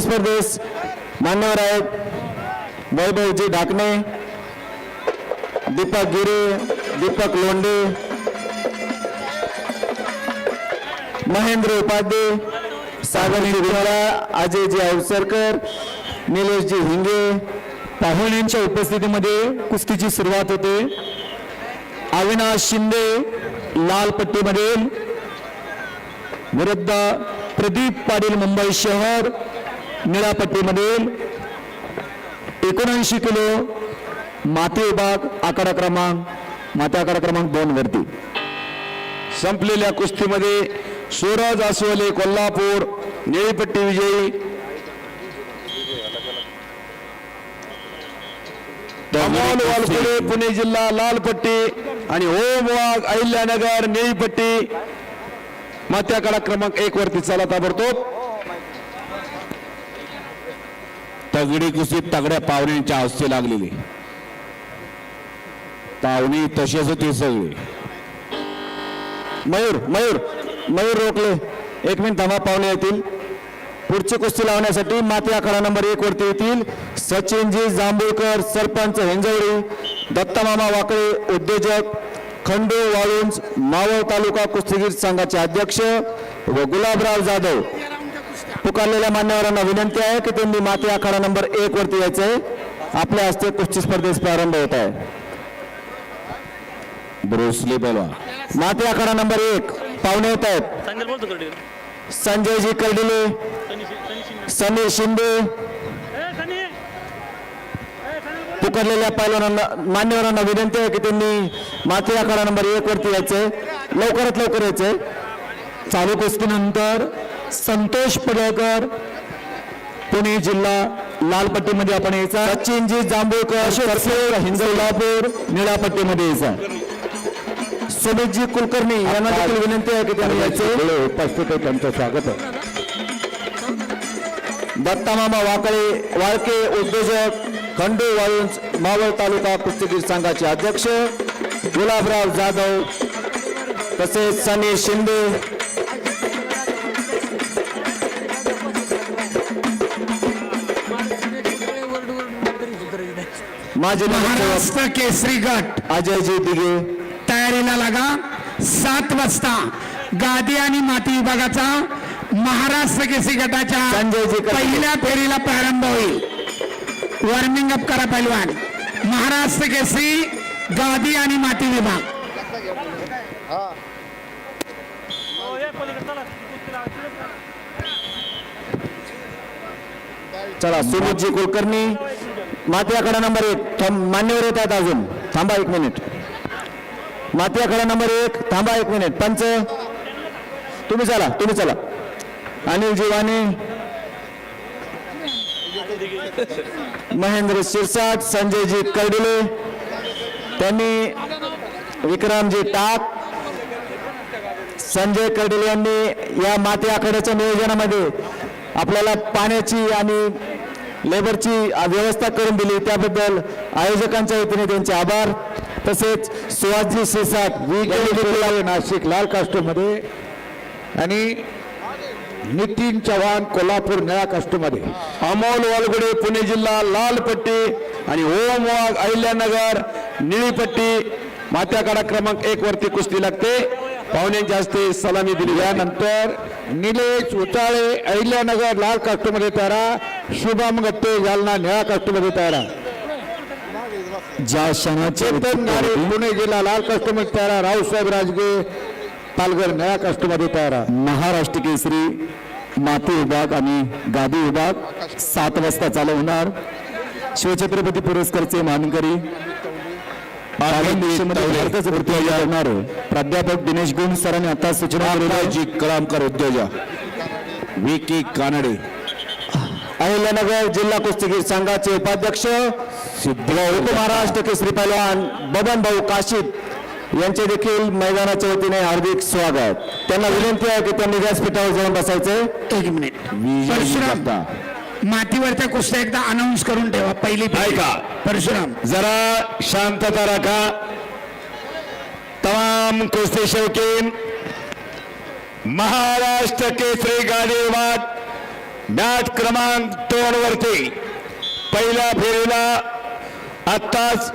स्पर्धेस मान्यवर आहेत वैभवजी ढाकणे दीपक गिरे दीपक लोंडे महेंद्र उपाध्ये सागरजी विहारा अजयजी अवसरकर निलेशजी हिंगे. पाहुण्यांच्या उपस्थितीमध्ये कुस्तीची सुरुवात होते. अविनाश शिंदे लाल पट्टीमधील विरुद्ध प्रदीप पाटील मुंबई शहर. निळ्या पट्टीमधील एकोणऐंशी किलो माती विभाग आकडा क्रमांक माती आकडा क्रमांक दोन वरती. संपलेल्या कुस्तीमध्ये सूरज आसवले कोल्हापूर निळीपट्टी विजयी. अमोल पुणे जिल्हा लालपट्टी आणि ओम वाघ अहिल्यानगर निळीपट्टी. मात्याकडा क्रमांक एक वरती चला ताबडतोब. तगडी कुस्तीत तगड्या पाहुण्यांच्या हस्ते लागलेली. पाहुणी तसेच होती सगळी. मयूर मयूर मयूर रोखले. एक मिनिट थांबा पाहुणे येतील. पुढची कुस्ती लावण्यासाठी माती आखाडा नंबर एक वरती येतील. सचिनजी जांभूळकर सरपंच हिंजवडी दत्तामामा वाकळे उद्योजक खंडू वाळुंज मावळ तालुका कुस्तीगीर संघाचे अध्यक्ष व गुलाबराव जाधव. पुकारलेल्या मान्यवरांना विनंती आहे की त्यांनी माती आखाडा नंबर एक वरती यायचंय आपल्या हस्ते कुस्ती स्पर्धेस प्रारंभ होत आहे. ब्रुसली पैलवान माती आखाडा नंबर एक पाहुणे येत आहेत. संजय बोलतो कडे संजयजी कर्डिले सनी सनी शिंदे समीर शिंदे पुकारलेल्या पैलवानांना मान्यवरांना विनंती आहे की त्यांनी माती आखाडा नंबर एक वरती यायचंय लवकरात लवकर यायचंय चालू कुस्तीनंतर संतोष पडळकर पुणे जिल्हा लालपट्टीमध्ये आपण यायचा. सचिनजी जांभूळकर सरसेर हिंजवलापूर निळापट्टीमध्ये यायचा. सुमितजी कुलकर्णी यांना देखील विनंती आहे की त्यांनी यायचे. उपस्थित आहे त्यांचं स्वागत आहे. दत्तामामा वाकळे वाळके उद्योजक खंडू वाळुंज मावळ तालुका कुस्तीगीर संघाचे अध्यक्ष गुलाबराव जाधव तसेच सनी शिंदे नगरसेवक महाराष्ट्र केसरी गट. अजयजी दिघे. तयारीला लागा. सात वाजता गादी आणि माती विभागाचा महाराष्ट्र केसरी गटाच्या. पहिल्या फेरीला प्रारंभ होईल. वॉर्मिंग अप करा पैलवान महाराष्ट्र केसरी गादी आणि माती विभाग. चला सुमितजी कुलकर्णी. माती नंबर एक. मान्यवर येत आहेत अजून. थांबा एक मिनिट. माती नंबर एक. थांबा एक मिनिट. पंच. तुम्ही चला तुम्ही चला. अनिल जीवानी. महेंद्र शिरसाट संजयजी कर्डिले त्यांनी विक्रमजी टाक. संजय कर्डिले यांनी या माती आखाड्याच्या नियोजनामध्ये आपल्याला पाण्याची आणि लेबरची व्यवस्था करून दिली. त्याबद्दल आयोजकांच्या वतीने त्यांचे आभार. तसेच सुहासजी वी नाशिक लाल कास्टमध्ये. आणि नितीन चव्हाण कोल्हापूर निळा कास्टमध्ये. अमोल वालगुडे पुणे जिल्हा लाल पट्टी आणि ओम वाघ अहिल्यानगर निळी पट्टी. मात्याकडा क्रमांक एक वरती कुस्ती लागते. पाहुण्यांच्या हस्ते सलामी दिली यानंतर निलेश उचाळे अहिल्यानगर लाल कास्टमध्ये तयारा. शुभम गट्टे जालना निळा कास्टमध्ये तयारा. ज्या क्षणाचे पुणे जिल्हा लाल कास्टमध्ये तयारा. रावसाहेब राजगे पालघर निळा कास्टमध्ये तयारा. महाराष्ट्र केसरी माती विभाग आणि गादी विभाग सात वाजता चालू होणार शिवछत्रपती पुरस्कारचे मानकरी प्राध्यापक दिनेश गुण सरांनी आता सूचना जी कळामकर उद्योजक. विकी कानडे. अहिल्यानगर जिल्हा कुस्तीगीर संघाचे उपाध्यक्ष उपमहाराष्ट्र केसरी पैलवान बबन भाऊ काशीद यांचे देखील मैदानाच्या वतीने हार्दिक स्वागत. त्यांना विनंती आहे की त्यांनी व्यासपीठावर जाऊन बसायचे. एक मिनिट. मातीवरच्या कुस्त्या एकदा अनाऊन्स करून ठेवा पहिली. ऐका. परशुराम जरा शांतता राखा तमाम कुस्ती शौकीन महाराष्ट्र केसरी गाडीवाद मॅच क्रमांक दोन वरती पहिल्या फेरीला आत्ताच